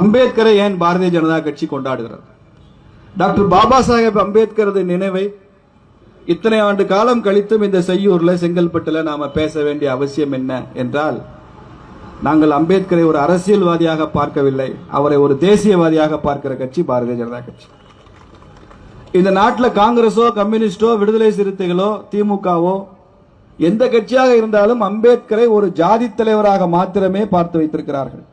அம்பேத்கரை ஏன் பாரதிய ஜனதா கட்சி கொண்டாடுகிறது? டாக்டர் பாபா சாஹேப் அம்பேத்கரது நினைவை இத்தனை ஆண்டு காலம் கழித்தும் இந்த செய்யூர்ல செங்கல்பட்டுல நாம பேச வேண்டிய அவசியம் என்ன என்றால் நாங்கள் அம்பேத்கரை ஒரு அரசியல்வாதியாக பார்க்கவில்லை அவரை ஒரு தேசியவாதியாக பார்க்கிற கட்சி பாரதிய ஜனதா கட்சி. இந்த நாட்டில் காங்கிரஸோ கம்யூனிஸ்டோ விடுதலை சிறுத்தைகளோ திமுகவோ எந்த கட்சியாக இருந்தாலும் அம்பேத்கரை ஒரு ஜாதி தலைவராக மாத்திரமே பார்த்து வைத்திருக்கிறார்கள்.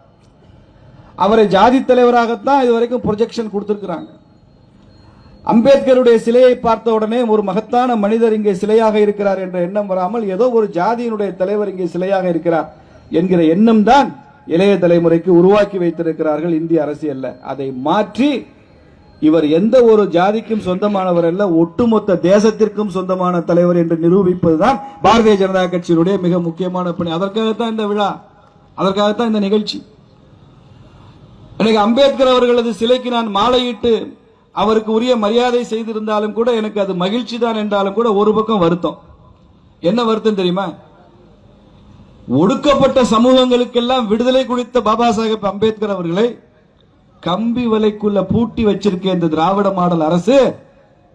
அவரை ஜாதி தலைவராகத்தான் இதுவரைக்கும் ப்ரொஜெக்ஷன் கொடுத்துருக்குறாங்க. அம்பேத்கருடைய சிலையை பார்த்த உடனே ஒரு மகத்தான மனிதர் இங்கே சிலையாக இருக்கிறார் என்ற எண்ணம் வராமல் ஏதோ ஒரு ஜாதியினுடைய தலைவர் இங்கே சிலையாக இருக்கிறார் என்கிற எண்ணம் தான் இளைய தலைமுறைக்கு உருவாக்கி வைத்திருக்கிறார்கள் இந்திய அரசியல்ல அதை மாற்றி இவர் எந்த ஒரு ஜாதிக்கும் சொந்தமானவர் அல்ல ஒட்டுமொத்த தேசத்திற்கும் சொந்தமான தலைவர் என்று நிரூபிப்பதுதான் பாரதிய ஜனதா கட்சியினுடைய மிக முக்கியமான பணி. அதற்காகத்தான் இந்த விழா அதற்காகத்தான் இந்த நிகழ்ச்சி. எனக்கு அம்பேத்கர் அவர்களது சிலைக்கு நான் மாலையிட்டு அவருக்கு உரிய மரியாதை செய்திருந்தாலும் கூட எனக்கு அது மகிழ்ச்சி தான் என்றாலும் கூட ஒரு பக்கம் வருத்தம். என்ன வருத்தம் தெரியுமா? ஒடுக்கப்பட்ட சமூகங்களுக்கெல்லாம் விடுதலை குறித்த பாபா சாஹேப் அம்பேத்கர் அவர்களை கம்பி வலைக்குள்ள பூட்டி வச்சிருக்க இந்த திராவிட மாடல் அரசு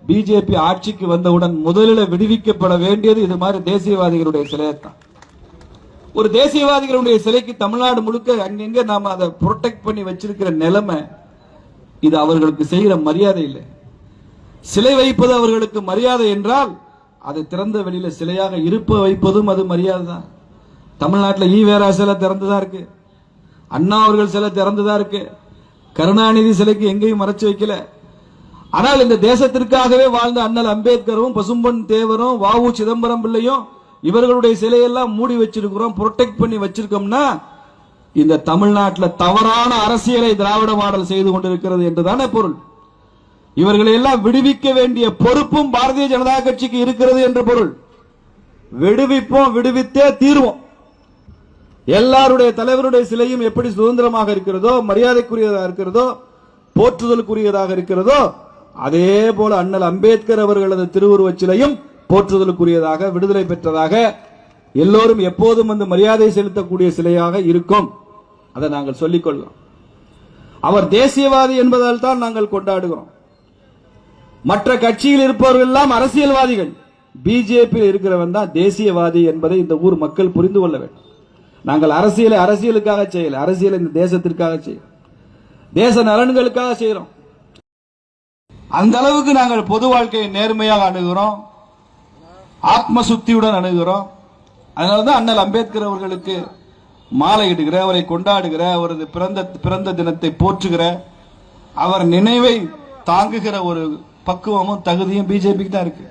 பிஜேபி ஆட்சிக்கு வந்தவுடன் முதலில் விடுவிக்கப்பட வேண்டியது இது மாதிரி தேசியவாதிகளுடைய சிலையத்தான். ஒரு தேசியவாதிகளுடைய சிலைக்கு தமிழ்நாடு முழுக்க அங்கங்க நாம அதை ப்ரொடெக்ட் பண்ணி வச்சிருக்கிற நிலைமை இது அவர்களுக்கு செய்கிற மரியாதை இல்லை. சிலை வைப்பது அவர்களுக்கு மரியாதை என்றால் அதை திறந்த வெளியில சிலையாக இருப்ப வைப்பதும் அது மரியாதை தான். தமிழ்நாட்டில் ஈ சிலை திறந்துதான் இருக்கு. அண்ணா அவர்கள் சிலை திறந்துதான் இருக்கு. கருணாநிதி சிலைக்கு எங்கேயும் மறைச்சு வைக்கல. ஆனால் இந்த தேசத்திற்காகவே வாழ்ந்த அண்ணல் அம்பேத்கரும் பசும்பொன் தேவரும் வாவு சிதம்பரம் பிள்ளையும் இவர்களுடைய சிலையெல்லாம் மூடி வச்சிருக்கிறோம் புரொடெக்ட் பண்ணி வச்சிருக்கோம்னா இந்த தமிழ்நாட்டில் தவறான அரசியலை திராவிட மாடல் செய்து கொண்டிருக்கிறது என்றுதானே பொருள். இவர்களை எல்லாம் விடுவிக்க வேண்டிய பொறுப்பும் பாரதிய ஜனதா கட்சிக்கு இருக்கிறது என்று பொருள். விடுவிப்போம் விடுவித்தே தீர்வோம். எல்லாருடைய தலைவருடைய சிலையும் எப்படி சுதந்திரமாக இருக்கிறதோ மரியாதைக்குரியதாக இருக்கிறதோ போற்றுதலுக்குரியதாக இருக்கிறதோ அதே போல அண்ணல் அம்பேத்கர் அவர்களது திருவுருவச் சிலையும் போற்றுதலுக்குரியதாக விடுதலை பெற்றதாக எல்லோரும் எப்போதும் வந்து மரியாதை செலுத்தக்கூடிய சிலையாக இருக்கும். அதை நாங்கள் சொல்லிக்கொள்ளலாம் அவர் தேசியவாதி என்பதால் தான் நாங்கள் கொண்டாடுகிறோம். மற்ற கட்சியில் இருப்பவர்கள் எல்லாம் அரசியல்வாதிகள். பிஜேபி இருக்கிறவன் தான் தேசியவாதி என்பதை இந்த ஊர் மக்கள் புரிந்து கொள்ள வேண்டும். நாங்கள் அரசியலை அரசியலுக்காக செய்யல அரசியலை இந்த தேசத்திற்காக செய்யல தேச நலன்களுக்காக செய்யறோம். அந்த அளவுக்கு நாங்கள் பொது வாழ்க்கையை நேர்மையாக அணுகிறோம் ஆத்ம சுத்தியுடன் அணுகிறோம் அதனாலதான் அண்ணல் அம்பேத்கர் அவர்களுக்கு மாலையிடுகிற அவரை கொண்டாடுகிற அவரது பிறந்த பிறந்த தினத்தை போற்றுகிற அவர் நினைவை தாங்குகிற ஒரு பக்குவமும் தகுதியும் பிஜேபிக்கு தான் இருக்கு.